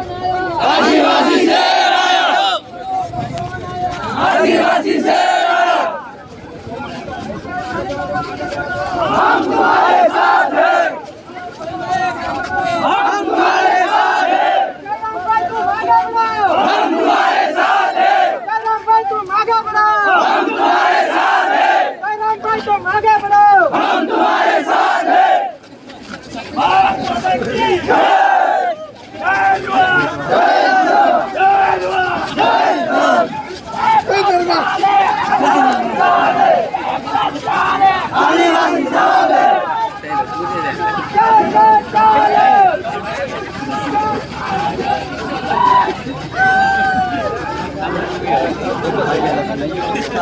आदिवासी शेर आया आदिवासी शेर आया हम तुम्हारे साथ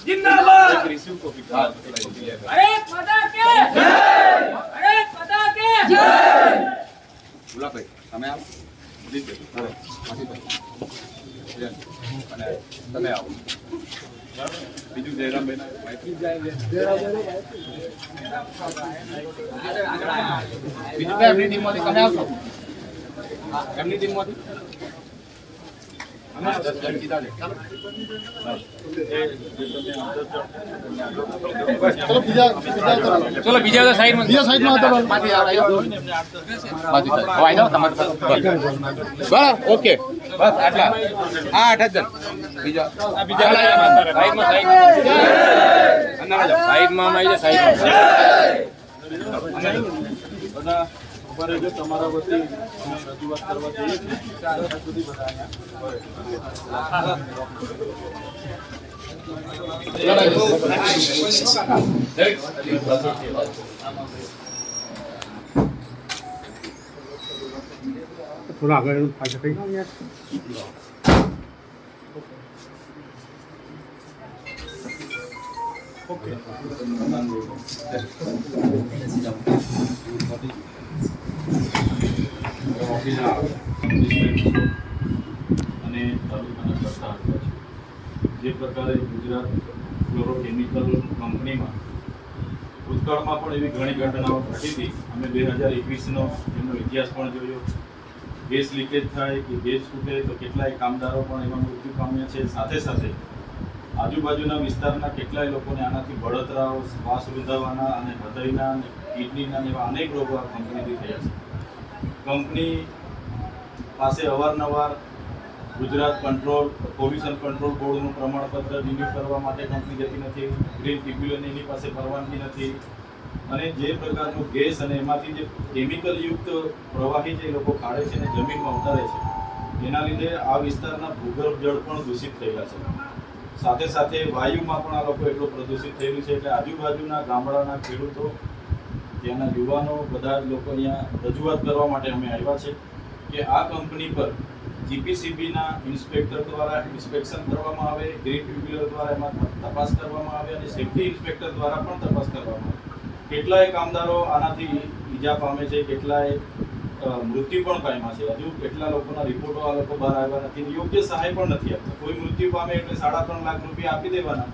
जिंदाबाद ભારત માતા કે જય ભારત માતા કે જય ગુલાબભાઈ તમે આવો જીતભાઈ માસીભાઈ જય. અને તમે આવો બીજું જયરામભાઈ માહિતી બીજું કઈ એમની ટીમમાંથી તમે આવશો એમની ટીમમાંથી ચાલો બીજા સાઈડ બીજા સાઈડમાં બસ ઓકે બસ આટલા. આ આઠ જ જણ બીજા બીજા સાઈડમાં સાઈડ. સાઈડમાં જાય સાઈડમાં બધા ઊભા તમારા વતી રજૂઆત કરવા જઈએ સુધી બધા અહીંયા. થોડા આગળ પાછળ થઈ અને તાલુકાના કરતા છે જે પ્રકારે ગુજરાત ફ્લોરોકેમિકલ કંપનીમાં ભૂતકાળમાં પણ એવી ઘણી ઘટનાઓ ઘટી હતી. અમે બે હજાર એકવીસનો એમનો ઇતિહાસ પણ જોયો. ગેસ લીકેજ થાય કે ગેસ તૂટે તો કેટલાય કામદારો પણ એમાં મૃત્યુ પામ્યા છે. સાથે સાથે આજુબાજુના વિસ્તારના કેટલાય લોકોને આનાથી બળતરાઓ, શ્વાસ રૂંધાવાના અને હૃદયના અને કિડનીના એવા અનેક રોગો આ કંપનીથી થયા છે. કંપની પાસે અવારનવાર ગુજરાત કંટ્રોલ પોલ્યુશન કંટ્રોલ બોર્ડનું પ્રમાણપત્ર રિન્યુ કરવા માટે કંપની જતી નથી. ગ્રીન ટ્રિબ્યુનલ એની પાસે પરવાનગી નથી. અને જે પ્રકારનો ગેસ અને એમાંથી જે કેમિકલ યુક્ત પ્રવાહી જે લોકો કાઢે છે અને જમીનમાં ઉતારે છે, એના લીધે આ વિસ્તારના ભૂગર્ભ જળ પણ દૂષિત થયેલા છે. સાથે સાથે વાયુમાં પણ આ લોકો એટલું પ્રદૂષિત થયેલું છે એટલે આજુબાજુના ગામડાના ખેડૂતો, ત્યાંના યુવાનો બધા જ લોકો અહીંયા રજૂઆત કરવા માટે અમે આવ્યા છે કે આ કંપની પર જીપીસીબીના ઇન્સ્પેક્ટર દ્વારા ઇન્સ્પેક્શન કરવામાં આવે ગ્રીન ટ્રિબ્યુનલ દ્વારા એમાં તપાસ કરવામાં આવે અને સેફ્ટી ઇન્સ્પેક્ટર દ્વારા પણ તપાસ કરવામાં આવે. કેટલાય કામદારો આનાથી ઈજા પામે છે, કેટલાય મૃત્યુ પણ પામ્યા છે. હજુ કેટલા લોકોના રિપોર્ટો આ લોકો બહાર આવ્યા નથી યોગ્ય સહાય પણ નથી આપતા. કોઈ મૃત્યુ પામે એટલે સાડા ત્રણ લાખ રૂપિયા આપી દેવાના.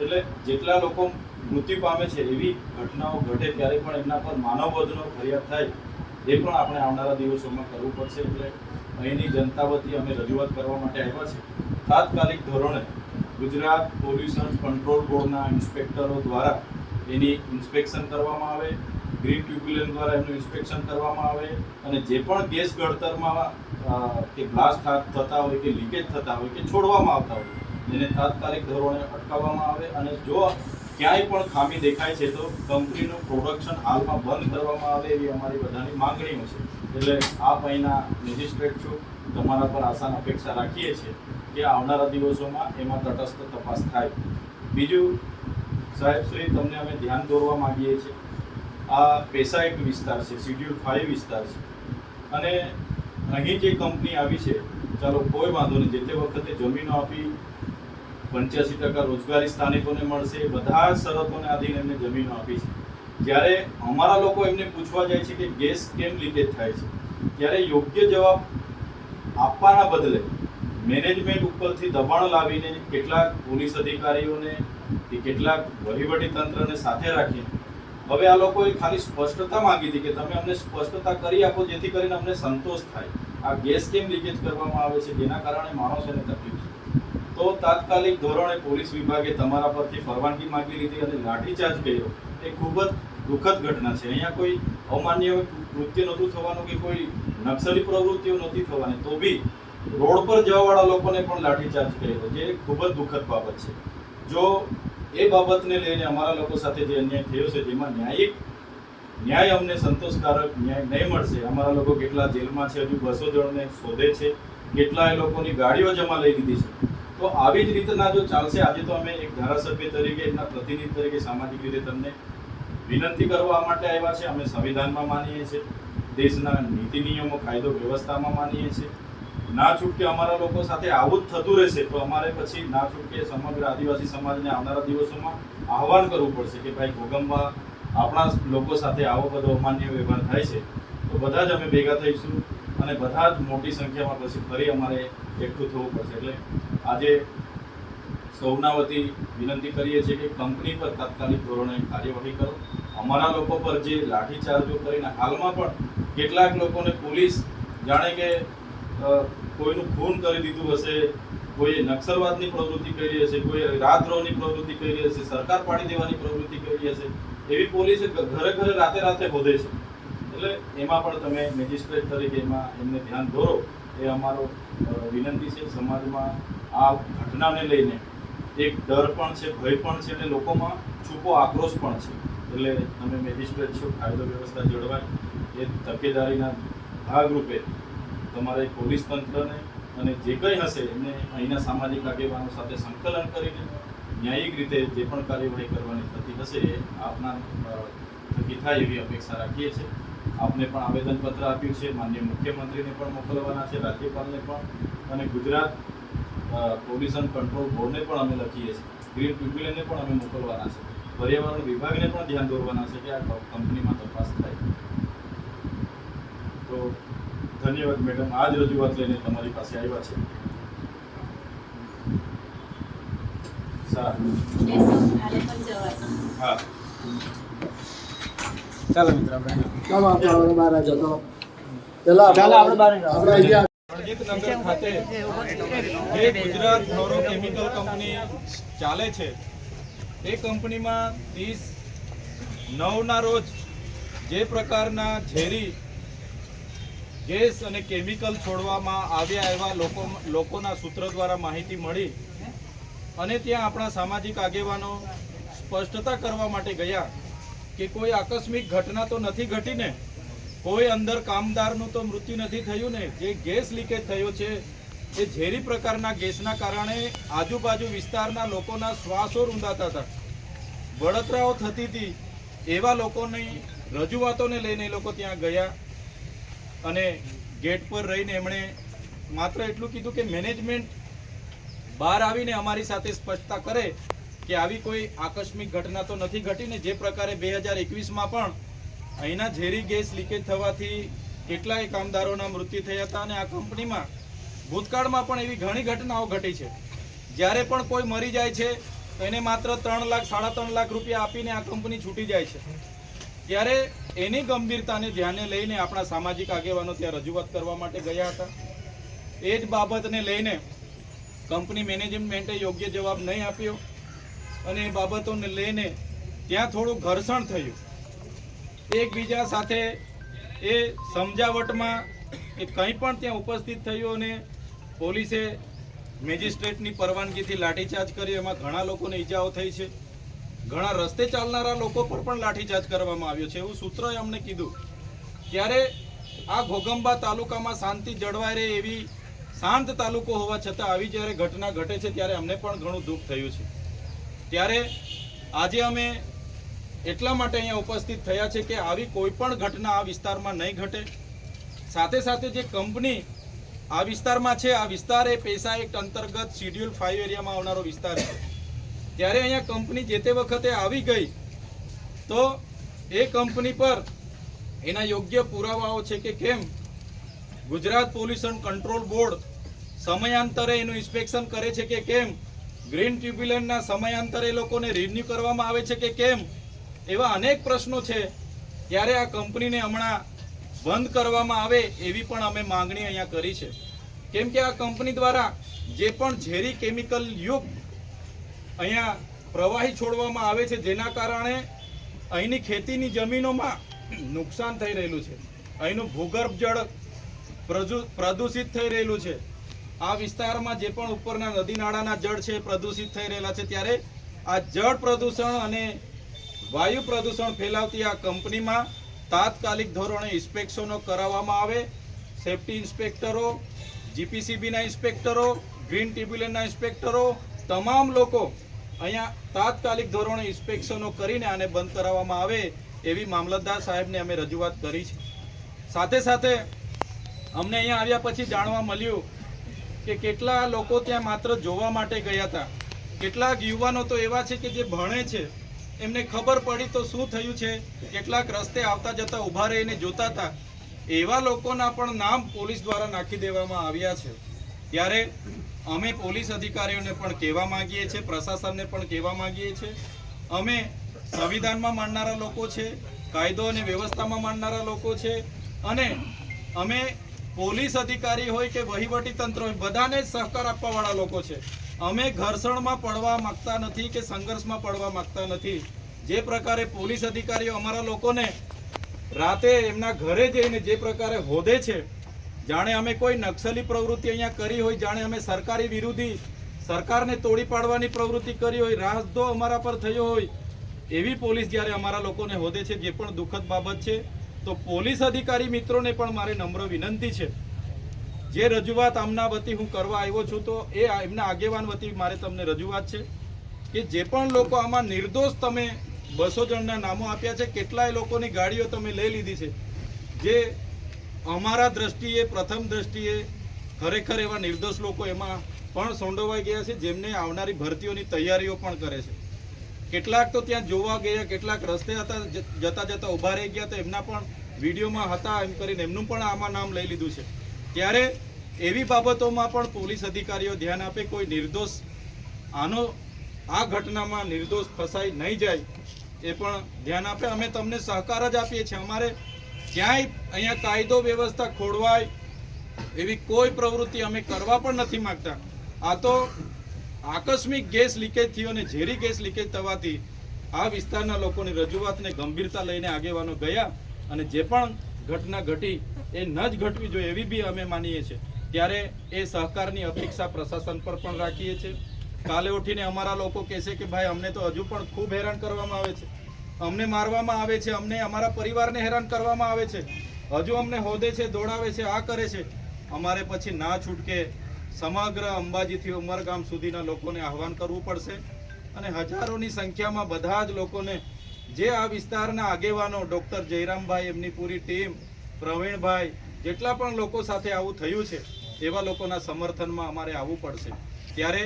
એટલે જેટલા લોકો મૃત્યુ પામે છે, એવી ઘટનાઓ ઘટે ત્યારે પણ એમના પર માનવવધનો ફરિયાદ થાય, એ પણ આપણે આવનારા દિવસોમાં કરવું પડશે. એટલે અહીંની જનતા વતી અમે રજૂઆત કરવા માટે આવ્યા છે. તાત્કાલિક ધોરણે ગુજરાત પોલ્યુશન કંટ્રોલ બોર્ડના ઇન્સ્પેક્ટરો દ્વારા એની ઇન્સ્પેક્શન કરવામાં આવે, ગ્રીન ટ્યુબ્યુલન દ્વારા એનું ઇન્સ્પેક્શન કરવામાં આવે અને જે પણ ગેસ ગળતરમાં કે બ્લાસ્ટ થતા હોય કે લીકેજ થતા હોય કે છોડવામાં આવતા હોય, એને તાત્કાલિક ધોરણે અટકાવવામાં આવે અને જો ક્યાંય પણ ખામી દેખાય છે તો કંપનીનું પ્રોડક્શન હાલમાં બંધ કરવામાં આવે એવી અમારી બધાની માંગણીઓ છે. એટલે આપ અહીંના મેજિસ્ટ્રેટ છો, તમારા પર આશાન અપેક્ષા રાખીએ છીએ કે આવનારા દિવસોમાં એમાં તટસ્થ તપાસ થાય. બીજું સાહેબ શ્રી તમને અમે ધ્યાન દોરવા માંગીએ છીએ. આ પેસા એક વિસ્તાર છે, શિડ્યુલ ફાઇવ વિસ્તાર છે. અને અહીં જે કંપની આવી છે, ચાલો કોઈ વાંધો નહીં જે તે વખતે જમીનો આપી પંચ્યાસી ટકા રોજગારી સ્થાનિકોને મળશે, બધા શરતોને આધીન એમને જમીનો આપી છે. જ્યારે અમારા લોકો એમને પૂછવા જાય છે કે ગેસ કેમ લીકેજ થાય છે? ત્યારે યોગ્ય જવાબ આપવાના બદલે મેનેજમેન્ટ ઉપરથી દબાણ લાવીને કેટલાક પોલીસ અધિકારીઓને કે કેટલાક વહીવટી તંત્રને સાથે રાખીને. હવે આ લોકોએ ખાલી સ્પષ્ટતા માંગી હતી કે તમે અમને સ્પષ્ટતા કરી આપો જેથી કરીને અમને સંતોષ થાય. આ ગેસ કેમ લીકેજ કરવામાં આવે છે? જેના કારણે માણસોને તકલીફ છે. તો તાત્કાલિક ધોરણે પોલીસ વિભાગે તમારા પરથી પરવાનગી માંગી લીધી અને લાઠીચાર્જ કર્યો. એ ખૂબ જ દુઃખદ ઘટના છે. અહીંયા કોઈ અમાન્ય કૃત્ય નહોતું થવાનું કે કોઈ નક્સલી પ્રવૃત્તિઓ નહોતી થવાની. તો બી રોડ પર જવાવાળા લોકોને પણ લાઠીચાર્જ કર્યો. જે ખૂબ જ દુઃખદ બાબત છે. જો એ બાબતને લઈને અમારા લોકો સાથે જે અન્યાય થયો છે, જેમાં ન્યાયિક ન્યાય અમને સંતોષકારક ન્યાય નહીં મળશે. અમારા લોકો કેટલા જેલમાં છે, હજુ બસો જણને શોધે છે, કેટલા એ લોકોની ગાડીઓ જમા લઈ લીધી છે. તો આવી જ રીતના જો ચાલશે, આજે તો અમે એક ધારાસભ્ય તરીકે, એમના પ્રતિનિધિ તરીકે સામાજિક રીતે તમને વિનંતી કરવા માટે આવ્યા છે. અમે સંવિધાનમાં માનીએ છીએ. દેશના નીતિ નિયમો, કાયદો, વ્યવસ્થામાં માનીએ છીએ. ના છૂટકે અમારા લોકો સાથે આવું જ થતું રહેશે, તો અમારે પછી ના છૂટકે સમગ્ર આદિવાસી સમાજને આવનારા દિવસોમાં આહવાન કરવું પડશે કે ભાઈ ભોગમમાં આપણા લોકો સાથે આવો બધો અમાન્ય વ્યવહાર થાય છે, તો બધા જ અમે ભેગા થઈશું અને બધા જ મોટી સંખ્યામાં પછી ફરી અમારે એકઠું થવું પડશે. એટલે આજે સૌના વતી વિનંતી કરીએ છીએ કે કંપની પર તાત્કાલિક ધોરણે કાર્યવાહી કરો. અમારા લોકો પર જે લાઠીચાર્જો કરીને હાલમાં પણ કેટલાક લોકોને પોલીસ જાણે કે કોઈનું ખૂન કરી દીધું હશે કોઈ નક્સલવાદની પ્રવૃત્તિ કરી હશે કોઈ રાતદ્રોહની પ્રવૃત્તિ કરી હશે, સરકાર પાડી દેવાની પ્રવૃત્તિ કરી હશે, એવી પોલીસે ઘરે ઘરે રાતે રાતે હોદે છે. એટલે એમાં પણ તમે મેજિસ્ટ્રેટ તરીકે એમાં એમને ધ્યાન દોરો. એ અમારો વિનંતી છે સમાજમાં આ ઘટનાને લઈને. એક ડર પણ છે, ભય પણ છે અને લોકોમાં છૂપો આક્રોશ પણ છે. એટલે તમે મેજિસ્ટ્રેટ છો, કાયદો વ્યવસ્થા જળવાય. એ તકેદારીના ભાગરૂપે તમારે પોલીસ તંત્રને અને જે કંઈ હશે એમને અહીંના સામાજિક આગેવાનો સાથે સંકલન કરીને ન્યાયિક રીતે જે પણ કાર્યવાહી કરવાની થતી હશે એ આપના થકી થાય એવી અપેક્ષા રાખીએ છીએ. આપને પણ આવેદનપત્ર આપ્યું છે, માન્ય મુખ્યમંત્રીને પણ મોકલવાના છે, રાજ્યપાલને પણ અને ગુજરાત પોલ્યુશન કંટ્રોલ બોર્ડને પણ અમે લખીએ છીએ. ગ્રીન ટ્રિબ્યુનલને પણ અમે મોકલવાના છે. પર્યાવરણ વિભાગને પણ ધ્યાન દોરવાના છે કે આ કંપનીમાં તપાસ થાય. તો ધન્યવાદ મેડમ. આ જ રજૂઆત લઈને તમારી પાસે આવ્યા છે. સારું. લેસન અને પણ જવાય હા ચાલો આપણે બહાર આવી ચાલો. ચાલો આપણે બહાર આપણે રણજીતનગર ખાતે જે ગુજરાત ફ્લોરો કેમિકલ કંપની ચાલે છે એ કંપનીમાં ત્રીસ નવના રોજ જે પ્રકારના ઝેરી ગેસ અને કેમિકલ છોડવામાં આવ્યા એવા લોકો લોકોના સૂત્ર દ્વારા માહિતી મળી અને ત્યાં આપણા સામાજિક આગેવાનો સ્પષ્ટતા કરવા માટે ગયા કે કોઈ આકસ્મિક ઘટના તો નથી ઘટીને, કોઈ અંદર કામદારનું તો મૃત્યુ નથી થયું ને, જે ગેસ લીકેજ થયો છે, એ ઝેરી પ્રકારના ગેસના કારણે આજુબાજુ વિસ્તારના લોકોના શ્વાસો રૂંધાતા હતા. બળતરાઓ થતી હતી એવા લોકોની રજૂઆતોને લઈને એ લોકો ત્યાં ગયા. અને ગેટ પર રહીને એમણે માત્ર એટલું કીધું કે મેનેજમેન્ટ બહાર આવીને અમારી સાથે સ્પષ્ટતા કરે કે આવી કોઈ આકસ્મિક ઘટના તો નથી ઘટીને જે પ્રકારે બે હજાર એકવીસમાં પણ અહીંના ઝેરી ગેસ લીકેજ થવાથી કેટલાય કામદારોના મૃત્યુ થયા હતા અને આ કંપનીમાં ભૂતકાળમાં પણ એવી ઘણી ઘટનાઓ ઘટી છે. જ્યારે પણ કોઈ મરી જાય છે એને માત્ર ત્રણ લાખ, સાડા ત્રણ લાખ રૂપિયા આપીને આ કંપની છૂટી જાય છે. ત્યારે એની ગંભીરતાને ધ્યાને લઈને આપણા સામાજિક આગેવાનો ત્યાં રજૂઆત કરવા માટે ગયા હતા. એ જ બાબતને લઈને કંપની મેનેજમેન્ટે યોગ્ય જવાબ નહીં આપ્યો અને એ બાબતોને લઈને ત્યાં થોડું ઘર્ષણ થયું. એકબીજા સાથે એ સમજાવટમાં એ કંઈ પણ ત્યાં ઉપસ્થિત થયું અને પોલીસે મેજિસ્ટ્રેટની પરવાનગીથી લાઠીચાર્જ કર્યો. એમાં ઘણા લોકોને ઈજાઓ થઈ છે. ઘણા રસ્તે ચાલનારા લોકો પર પણ લાઠીચાર્જ કરવામાં આવ્યો છે એવું સૂત્રોએ અમને કીધું. ત્યારે આ ઘોગંબા તાલુકામાં શાંતિ જળવાઈ રહે એવી શાંત તાલુકો હોવા છતાં આવી જ્યારે ઘટના ઘટે છે ત્યારે અમને પણ ઘણું દુઃખ થયું છે. ત્યારે આજે અમે એટલા માટે અહીંયા ઉપસ્થિત થયા છે કે આવી કોઈ પણ ઘટના આ વિસ્તારમાં નહીં ઘટે. સાથે સાથે જે કંપની આ વિસ્તારમાં છે, આ વિસ્તાર એ પૈસા એક્ટ અંતર્ગત શિડ્યુલ ફાઇવ એરિયામાં આવનારો વિસ્તાર છે. ત્યારે અહીંયા કંપની જે તે વખતે આવી ગઈ, તો એ કંપની પર એના યોગ્ય પુરાવાઓ છે કે કેમ? ગુજરાત પોલ્યુશન કંટ્રોલ બોર્ડ સમયાંતરે એનું ઇન્સ્પેક્શન કરે છે કે કેમ? ગ્રીન ટ્યુબ્યુલન્ટના સમયાંતરે એ લોકોને રિન્યુ કરવામાં આવે છે કે કેમ? એવા અનેક પ્રશ્નો છે. ત્યારે આ કંપનીને હમણાં બંધ કરવામાં આવે એવી પણ અમે માંગણી અહીંયા કરી છે. કેમ કે આ કંપની દ્વારા જે પણ ઝેરી કેમિકલ યુક્ત અહીંયા પ્રવાહી છોડવામાં આવે છે, જેના કારણે અહીંની ખેતીની જમીનોમાં નુકસાન થઈ રહેલું છે. અહીંનું ભૂગર્ભ જળ પ્રદૂષિત થઈ રહેલું છે. આ વિસ્તારમાં જે પણ ઉપરના નદી નાળાના જળ છે પ્રદૂષિત થઈ રહેલા છે. ત્યારે આ જળ પ્રદૂષણ અને વાયુ પ્રદૂષણ ફેલાવતી આ કંપનીમાં તાત્કાલિક ધોરણે ઇન્સ્પેક્શનો કરાવવામાં આવે. સેફટી ઇન્સ્પેક્ટરો, જીપીસીબીના ઇન્સ્પેક્ટરો, ગ્રીન ટ્રિબ્યુનલના ઇન્સ્પેક્ટરો તમામ લોકો અહીંયા તાત્કાલિક ધોરણે ઇન્સ્પેક્શનો કરીને આને બંધ કરાવવામાં આવે એવી મામલતદાર સાહેબને અમે રજૂઆત કરી છે. સાથે સાથે અમને અહીંયા આવ્યા પછી જાણવા મળ્યું કે કેટલા લોકો ત્યાં માત્ર જોવા માટે ગયા હતા. કેટલાક યુવાનો તો એવા છે કે જે ભણે છે. એમને ખબર પડી તો શું થયું છે? કેટલાક રસ્તે આવતા જતા ઊભા રહીને જોતા હતા. એવા લોકોના પણ નામ પોલીસ દ્વારા નાખી દેવામાં આવ્યા છે. ત્યારે અમે પોલીસ અધિકારીઓને પણ કહેવા માંગીએ છીએ, પ્રશાસનને પણ કહેવા માંગીએ છીએ. અમે સંવિધાનમાં માનનારા લોકો છે, કાયદો અને વ્યવસ્થામાં માનનારા લોકો છે અને અમે પોલીસ અધિકારી હોય કે વહીવટી તંત્ર હોય, બધાને સહકાર આપવાવાળા લોકો છે. અમે ઘર્ષણમાં પડવા માંગતા નથી કે સંઘર્ષમાં પડવા માંગતા નથી. જે પ્રકારે પોલીસ અધિકારીઓ અમારા લોકોને રાતે એમના ઘરે જઈને જે પ્રકારે હોદે છે જાણે અમે કોઈ નક્સલી પ્રવૃત્તિ અહીંયા કરી હોય, જાણે અમે સરકારી વિરોધી, સરકારને તોડી પાડવાની પ્રવૃત્તિ કરી હોય રાહદો અમારા પર થયો હોય, એવી પોલીસ જ્યારે અમારા લોકોને હોદે છે, જે પણ દુઃખદ બાબત છે, તો પોલીસ અધિકારી મિત્રોને પણ મારે નમ્ર વિનંતી છે. જે રજૂઆત આમના વતી હું કરવા આવ્યો છું, તો એ એમના આગેવાન વતી મારે તમને રજૂઆત છે કે જે પણ લોકો આમાં નિર્દોષ તમે બસો જણના નામો આપ્યા છે, કેટલાય લોકોની ગાડીઓ તમે લઈ લીધી છે. જે અમારા દ્રષ્ટિએ, પ્રથમ દ્રષ્ટિએ ખરેખર એવા નિર્દોષ લોકો એમાં પણ સંડોવાઈ ગયા છે, જેમને આવનારી ભરતીઓની તૈયારીઓ પણ કરે છે. કેટલાક તો ત્યાં જોવા ગયા, કેટલાક રસ્તે હતા જતા જતા ઊભા રહી ગયા તો એમના પણ વિડીયોમાં હતા એમ કરીને એમનું પણ આમાં નામ લઈ લીધું છે. ત્યારે એવી બાબતોમાં પણ પોલીસ અધિકારીઓ ધ્યાન આપે, કોઈ નિર્દોષ આનો, આ ઘટનામાં નિર્દોષ ફસાઈ નહીં જાય, એ પણ ધ્યાન આપે. અમે તમને સહકાર જ આપીએ છીએ. અમારે ક્યાંય અહીંયા કાયદો વ્યવસ્થા ખોડવાય એવી કોઈ પ્રવૃત્તિ અમે કરવા પણ નથી માંગતા. આ તો આકસ્મિક ગેસ લીકેજ થયો અને ઝેરી ગેસ લીકેજ થવાથી આ વિસ્તારના લોકોની રજૂઆતને ગંભીરતા લઈને આગેવાનો ગયા અને જે પણ ઘટના ઘટી એ ન જ ઘટવી જોઈએ એવી બી અમે માનીએ છીએ. ત્યારે એ સહકારની અપેક્ષા પ્રશાસન પર પણ રાખીએ છીએ. કાલે ઉઠીને અમારા લોકો કહેશે કે ભાઈ અમને તો હજુ પણ ખૂબ હેરાન કરવામાં આવે છે. અમને મારવામાં આવે છે, અમને અમારા પરિવારને હેરાન કરવામાં આવે છે. હજુ અમને હોદે છે, દોડાવે છે, આ કરે છે. અમારે પછી ના છૂટકે સમગ્ર અંબાજીથી ઉમરગામ સુધીના લોકોને આહવાન કરવું પડશે અને હજારોની સંખ્યામાં બધા જ લોકોને જે આ વિસ્તારના આગેવાનો ડૉક્ટર જયરામભાઈ, એમની પૂરી ટીમ, પ્રવીણભાઈ, જેટલા પણ લોકો સાથે આવું થયું છે, એવા લોકોના સમર્થનમાં અમારે આવવું પડશે. ત્યારે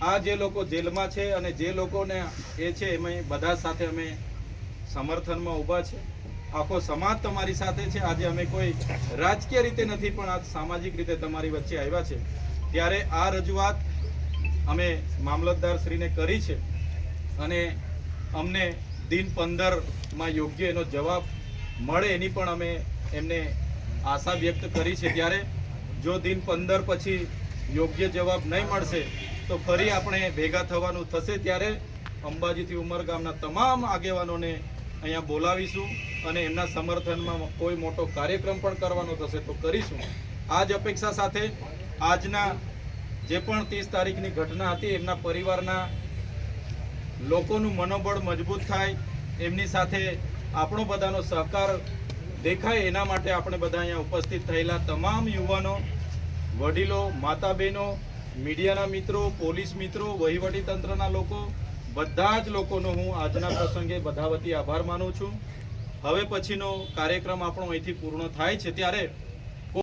આ જે લોકો જેલમાં છે અને જે લોકોને એ છે, એમાં બધા સાથે અમે સમર્થનમાં ઊભા છે. આખો સમાજ તમારી સાથે છે. આજે અમે કોઈ રાજકીય રીતે નથી, પણ આજ સામાજિક રીતે તમારી વચ્ચે આવ્યા છે. ત્યારે આ રજૂઆત અમે મામલતદાર શ્રીને કરી છે અને અમને દિન પંદરમાં યોગ્ય એનો જવાબ મળે એની પણ અમે એમને આશા વ્યક્ત કરી છે. ત્યારે જો દિન પંદર પછી યોગ્ય જવાબ નહીં મળશે, તો ફરી આપણે ભેગા થવાનું થશે. ત્યારે અંબાજીથી ઉમરગામના તમામ આગેવાનોને અહીંયા બોલાવીશું અને એમના સમર્થનમાં કોઈ મોટો કાર્યક્રમ પણ કરવાનો થશે તો કરીશું. આ જ અપેક્ષા સાથે આજના જે પણ ત્રીસ તારીખની ઘટના હતી, એમના પરિવારના લોકોનું મનોબળ મજબૂત થાય, એમની સાથે આપણો બધાનો સહકાર દેખાય, એના માટે આપણે બધા અહીંયા ઉપસ્થિત થયેલા તમામ યુવાનો, વડીલો માતા બહેનો મીડિયાના મિત્રો, પોલીસ મિત્રો વહીવટી તંત્રના લોકો બધા જ લોકોનો હું આજના પ્રસંગે બધા વતી આભાર માનું છું. હવે પછીનો કાર્યક્રમ આપણો અહીંથી પૂર્ણ થાય છે ત્યારે